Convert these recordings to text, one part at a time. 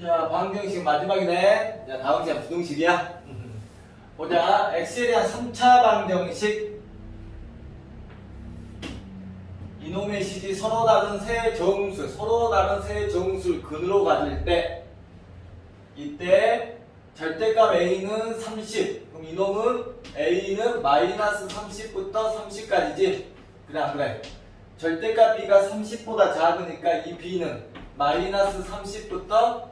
자, 방정식 마지막이네. 자, 다음 시간 부동식이야. 보자. x에 대한 3차 방정식. 이놈의 식이 서로 다른 세 정수, 서로 다른 세 정수를 근으로 가질 때, 이때 절대값 a는 30. 그럼 이놈은 a는 마이너스 30부터 30까지지. 그래 안 그래? 절대값 b가 30보다 작으니까 이 b는 마이너스 30부터 마,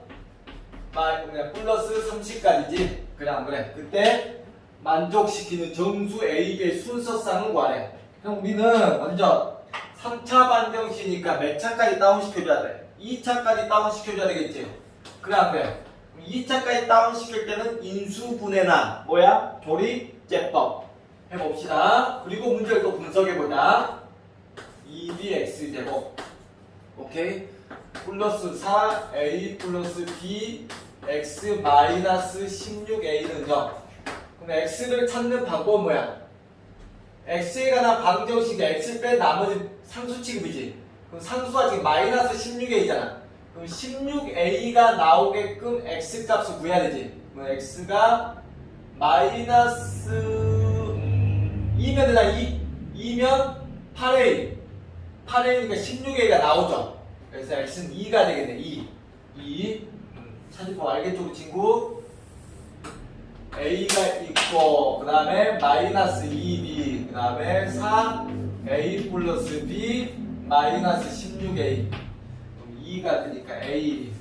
그냥 플러스 30까지지. 그래 안 그래? 그때 만족시키는 정수 A, B의 순서쌍을 구하래. 그럼 우리는 먼저 3차 반정식이니까 몇 차까지 다운시켜줘야 돼? 2차까지 다운시켜줘야 되겠지? 그래 안 그래? 2차까지 다운시킬 때는 인수분해나 뭐야? 조립제법 해봅시다. 그리고 문제를 또 분석해보자. 2bx 제곱 오케이? 플러스 4a 플러스 b x 마이너스 16a는 0 그럼 x를 찾는 방법은 뭐야? x에 관한 방정식이 x 뺀 나머지 상수 취급이지. 그럼 상수가 지금 마이너스 16a잖아. 그럼 16a가 나오게끔 x 값을 구해야 되지. 그럼 x가 마이너스 음, 2면 되나? 2? 2면 8a 8a니까 16a가 나오죠 그래서 x는 2가 되겠네 2 2 찾을 거 알겠죠 친구? a가 있고 그 다음에 마이너스 2b 그 다음에 4a 플러스 b 마이너스 16a 그럼 2가 되니까 a.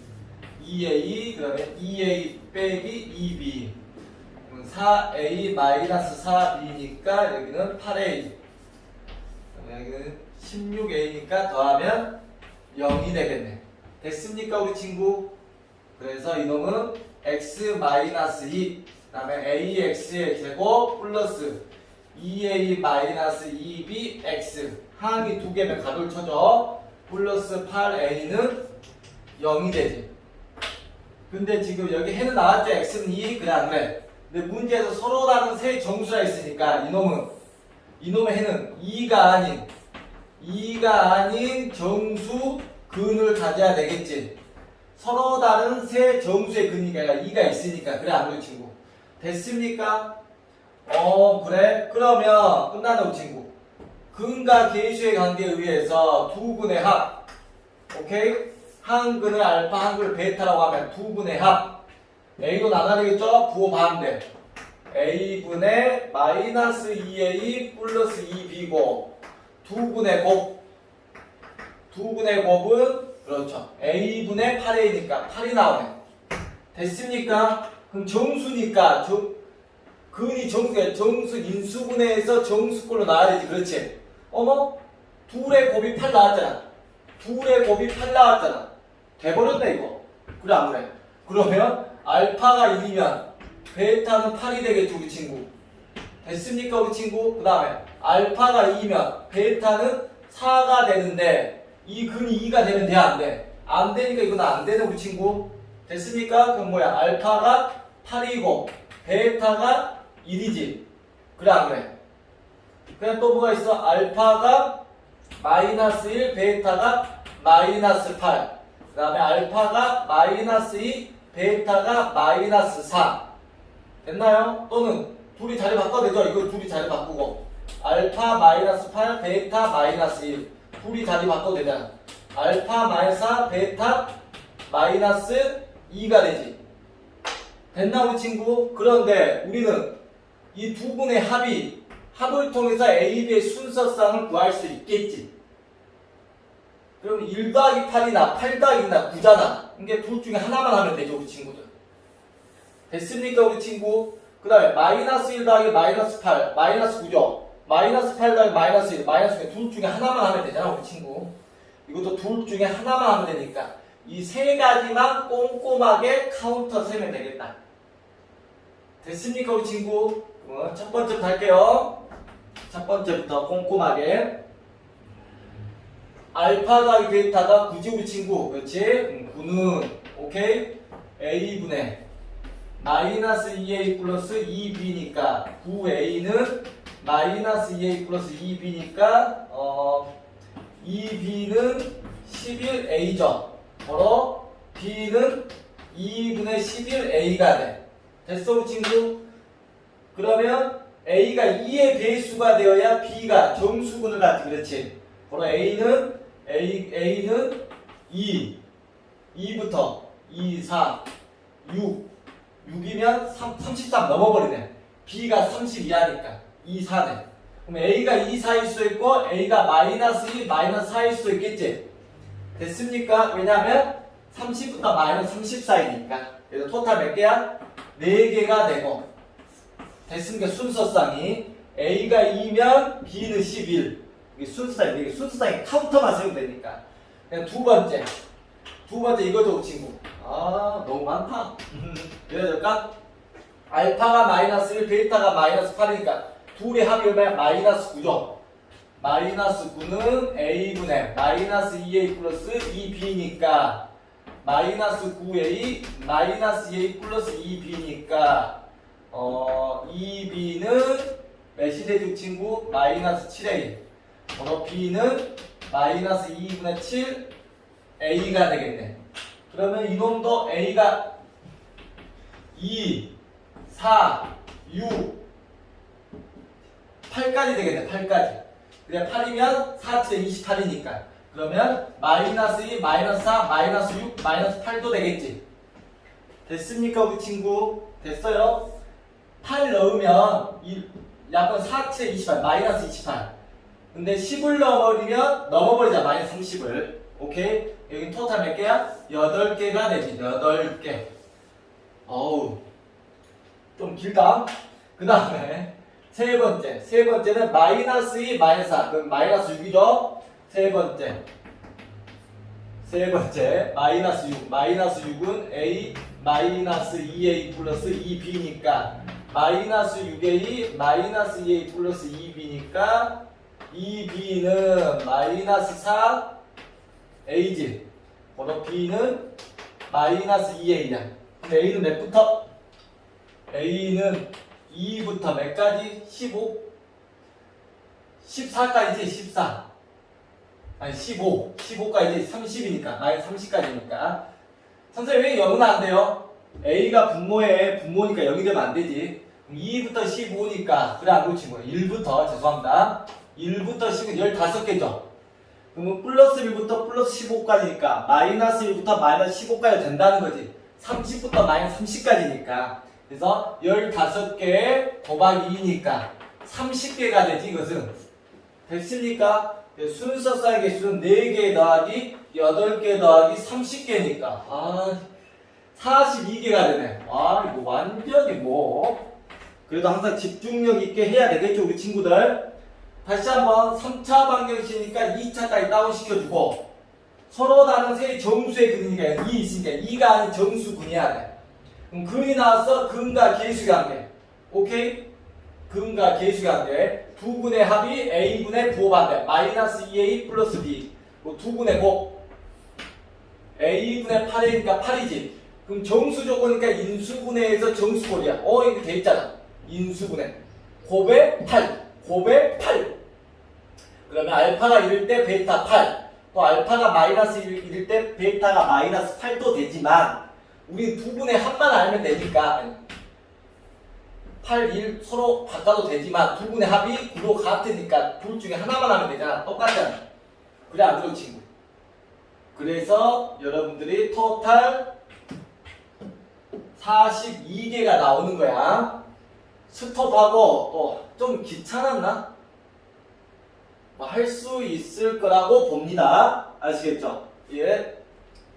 2a 그 다음에 2a 빼기 2b 그럼 4a 마이너스 4b니까 여기는 8a 그럼 여기는 16a니까 더하면 0이 되겠네. 됐습니까 우리 친구? 그래서 이놈은 x 마이너스 2 그다음에 ax의 제곱 플러스 2a 마이너스 2b x. 항이 두 개면 가돌 쳐줘. 플러스 8a는 0이 되지. 근데 지금 여기 해는 나왔죠? x는 2 그래 안 그래? 근데 문제에서 서로 다른 세 정수가 있으니까 이놈은 이놈의 해는 2가 아닌 2가 아닌 정수 근을 가져야 되겠지. 서로 다른 세 정수의 근이가 2가 있으니까 그래 안 그래 친구? 됐습니까? 어 그래? 그러면 끝나는 친구. 근과 계수의 관계에 의해서 두 근의 합. 오케이? 한 근을 알파 한 근을 베타라고 하면 두 근의 합. A로 나눠야 되겠죠? 부호 반대. A분의 마이너스 2A 플러스 2B고 두 분의 곱, 두 분의 곱은 그렇죠. A분의 8A니까 8이 나오네. 됐습니까? 그럼 정수니까 정, 근이 정수야. 정수 인수분해에서 정수꼴로 나와야 되지. 그렇지. 어머? 둘의 곱이 8 나왔잖아. 둘의 곱이 8 나왔잖아. 돼버렸네 이거. 그래 안 그래? 그러면 알파가 1이면 베타는 8이 되겠지 우리 친구. 됐습니까 우리 친구? 그 다음에 알파가 2면 베타는 4가 되는데 이 근이 2가 되면 돼 안 돼? 안 되니까 이건 안 되는 우리 친구 됐습니까? 그럼 뭐야 알파가 8이고 베타가 1이지 그래 안 그래? 그냥 또 뭐가 있어? 알파가 마이너스 1 베타가 마이너스 8 그 다음에 알파가 마이너스 2 베타가 마이너스 4 됐나요? 또는 둘이 자리 바꿔도 되죠? 이거 둘이 자리 바꾸고 알파 마이너스 8 베타 마이너스 1 둘이 자리 바꿔도 되잖아. 알파 마이너스 4 베타 마이너스 2가 되지. 됐나 우리 친구? 그런데 우리는 이 두 분의 합이 합을 통해서 A, B의 순서쌍을 구할 수 있겠지. 그럼 1 더하기 8이나 8 더하기나 9잖아. 이게 둘 중에 하나만 하면 되죠 우리 친구들. 됐습니까 우리 친구? 그 다음에 마이너스 1 더하기 마이너스 8 마이너스 9죠 마이너스 8 더하기 마이너스 1 마이너스 1 둘 중에 하나만 하면 되잖아 우리 친구 이것도 둘 중에 하나만 하면 되니까 이 세 가지만 꼼꼼하게 카운터 세면 되겠다 됐습니까 우리 친구? 어, 첫 번째부터 할게요 첫 번째부터 꼼꼼하게 알파 더하기 베타가 9지 우리 친구 그렇지? 음, 9는 오케이? A분의 마이너스 2A 플러스 2B니까 9A는 마이너스 2A 플러스 2B니까 어 2B는 11A죠. 바로 B는 2분의 11a가 돼. 됐어, 친구? 그러면 a가 2의 배수가 되어야 b가 정수근을 갖지, 그렇지? 그럼 a는 a a는 2, 2부터 2, 4, 6, 6이면 3, 33 넘어버리네. b가 30 이하니까 2, 4네. 그럼 a가 2, 4일 수도 있고 a가 마이너스 2, 마이너스 4일 수도 있겠지? 됐습니까? 왜냐하면 30부터 마이너스 30 사이니까. 그래서 토탈 몇 개야? 4개가 되고. 됐습니까? 순서상이. A가 2면 B는 11. 이게 순서상이, 이게 순서상이 카운터만 세우면 되니까. 그냥 두 번째. 두 번째 이거죠, 친구. 아, 너무 많다. 예를 들까? 알파가 마이너스 1, 베타가 마이너스 8이니까 둘의 합이 얼마야? 마이너스 9죠. 마이너스 9는 a분의 마이너스 2a 플러스 2b니까 마이너스 9a 마이너스 2a 플러스 2b니까 어 2b는 몇이 되죠 친구? 마이너스 7a 번호 b는 마이너스 2분의 7 a가 되겠네 그러면 이놈도 a가 2 4 6 8까지 되겠네 8까지 그냥 8이면 4치 28이니까 그러면 마이너스 2, 마이너스 4, 마이너스 6, 마이너스 8도 되겠지 됐습니까 우리 친구? 됐어요? 8 넣으면 이 약간 4치에 28, 마이너스 28 근데 10을 넣어버리면 넘어버리자 마이너스 30을 오케이? 여기 토탈 몇 개야? 8개가 되지 8개 어우 좀 길다 그 다음에 세 번째, 세 번째는 마이너스 2, 마이너스 4. 그럼 마이너스 6이죠? 세 번째. 세 번째, 마이너스 6. 마이너스 6은 A, 마이너스 2A 플러스 2B니까, 마이너스 6A, 마이너스 2A 플러스 2B니까, 2B는 마이너스 4, A지. 번호 B는 마이너스 2A야. 그럼 A는 몇부터? A는 2부터 몇까지? 15? 14까지지 14 아니 15 15까지 30이니까. 아니 30까지니까. 선생님 왜 0은 안 돼요? A가 분모에 분모니까 0이 되면 안 되지. 그럼 2부터 15니까 그래 안 고친 거예요. 1부터. 죄송합니다. 1부터 10은 15개죠. 그러면 플러스 1부터 플러스 15까지니까 마이너스 1부터 마이너스 15까지 된다는 거지. 30부터 마이너스 30까지니까 그래서 15개 곱하기 2니까 30개가 되지 이것은. 됐습니까? 순서상 개수는 4개 더하기 8개 더하기 30개니까. 아 42개가 되네. 아 이거 완전히 뭐. 그래도 항상 집중력 있게 해야 되겠죠 우리 친구들? 다시 한번 3차 방정식이니까 2차까지 다운시켜주고 서로 다른 세 정수의 근이니까 2 있으니까 2가 아닌 정수근이야 돼 그럼 근이 나왔어? 근과 계수의 관계. 오케이? 근과 계수의 관계. 두 분의 합이 a분의 부호반대 마이너스 2a 플러스 b. 뭐두 분의 곱. A분의 8이니까 8이지. 그럼 정수 조건이니까 인수분해에서 정수골이야. 어 이렇게 돼 있잖아. 인수분해. 곱의 8 곱의 8 그러면 알파가 1일 때 베타 8 또 알파가 마이너스 1일 때 베타가 마이너스 8도 되지만 우리 두 분의 합만 알면 되니까 8, 1 서로 바꿔도 되지만 두 분의 합이 9로 같으니까 둘 중에 하나만 하면 되잖아. 똑같잖아. 그래 안 그래 친구? 그래서 여러분들이 토탈 42개가 나오는 거야. 스톱하고 또 좀 귀찮았나? 뭐 할 수 있을 거라고 봅니다. 아시겠죠? 예